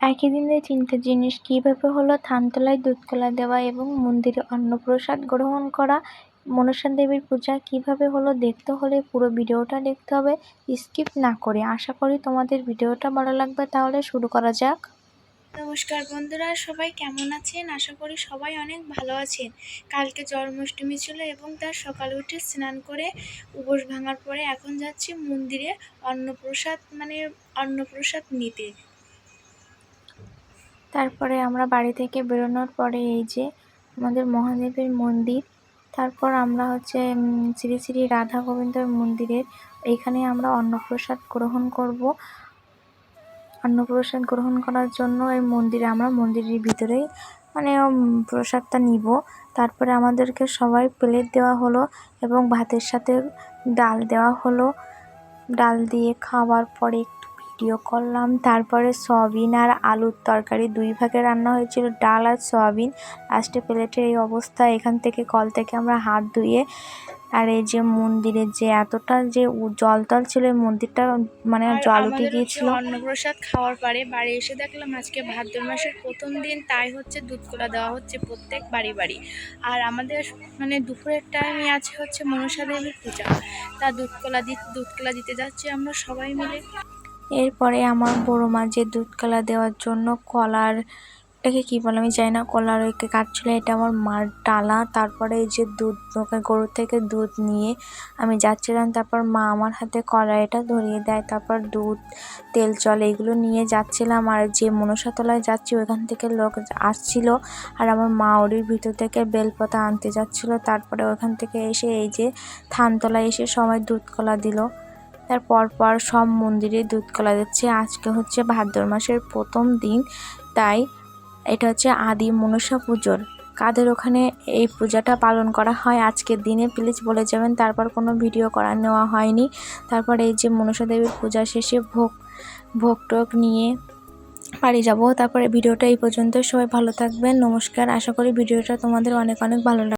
একই দিনে তিনটে জিনিস কীভাবে হলো? থানতলায় দুধকলা দেওয়া এবং মন্দিরে অন্নপ্রসাদ গ্রহণ করা। মনসা দেবীর পূজা কীভাবে হলো? দেখতে হলে পুরো ভিডিওটা দেখতে হবে। স্কিপ না করে। আশা করি তোমাদের ভিডিওটা ভালো লাগবে। তাহলে শুরু করা যাক। নমস্কার বন্ধুরা, সবাই কেমন আছেন? আশা করি সবাই অনেক ভালো আছেন। কালকে জন্মাষ্টমী ছিল এবং তার সকালে উঠে স্নান করে উপোস ভাঙার পরে এখন যাচ্ছি মন্দিরে অন্নপ্রসাদ মানে অন্নপ্রসাদ নিতে। তারপরে আমরা বাড়ি থেকে বেরোনোর পরে এই যে আমাদের মহাদেবের মন্দির, তারপর আমরা হচ্ছে শ্রী শ্রী রাধা গোবিন্দর মন্দিরের, এইখানে আমরা অন্নপ্রসাদ গ্রহণ করব। অন্নপ্রসাদ গ্রহণ করার জন্য এই মন্দিরে আমরা মন্দিরের ভিতরেই মানে প্রসাদটা নিব। তারপরে আমাদেরকে সবাই প্লেট দেওয়া হলো এবং ভাতের সাথে ডাল দেওয়া হলো। ডাল দিয়ে খাওয়ার পরে একটু ভিডিও করলাম। তারপরে সয়াবিন আর আলুর তরকারি। দুই ভাগে রান্না হয়েছিল ডাল আর সয়াবিন। লাস্টে প্লেটের এই অবস্থা। এখান থেকে কল থেকে আমরা হাত ধুয়ে আর এই যে মন্দিরের যে এতটা যে উ- জলতল ছিল এই মন্দিরটা মানে জল উঠে গিয়েছিল। অন্নপ্রসাদ খাওয়ার পরে বাড়ি এসে দেখলাম আজকে ভাদ্র মাসের প্রথম দিন। তাই হচ্ছে দুধ কলা দেওয়া হচ্ছে প্রত্যেক বাড়ি বাড়ি। আর আমাদের মানে দুপুরের টাইমে আছে হচ্ছে মনসা দেবীর পূজা। তা দুধ কলা দি দুধ কলা দিতে যাচ্ছি আমরা সবাই মিলে। এরপরে আমার বড় মা যে দুধ কলা দেওয়ার জন্য কলার এটাকে কী বলে আমি জানি না, কলার ওইকে কাটছিল, এটা আমার মার ডালা তারপরে এই যে দুধ গরুর থেকে দুধ নিয়ে আমি যাচ্ছিলাম, তারপর মা আমার হাতে কড়াইটা ধরিয়ে দেয়, তারপর দুধ, তেল, জল এগুলো নিয়ে যাচ্ছিলাম। আর যে মনসাতলায় যাচ্ছি, ওইখান থেকে লোক আসছিল, আর আমার মা ওরির ভিতর থেকে বেলপাতা আনতে যাচ্ছিল। তারপরে ওখান থেকে এসে এই যে থানতলায় এসে সবাই দুধ কলা দিল। তার পরপর সব মন্দিরে দুধ কলা দিচ্ছে। আজকে হচ্ছে ভাদ্র মাসের প্রথম দিন, তাই এটা হচ্ছে আদি মনসা পুজোর। কাদের ওখানে এই পূজাটা পালন করা হয়, আজকের দিনে প্লিজ বলে যাবেন। তারপর কোনো ভিডিও করা নেওয়া হয়নি। তারপর এই যে মনসা দেবীর পূজা শেষে ভোগ ভোগ টোগ নিয়ে বাড়ি যাব। তারপরে ভিডিওটা এই পর্যন্ত। সবাই ভালো থাকবেন। নমস্কার। আশা করি ভিডিওটা তোমাদের অনেক অনেক ভালো লাগবে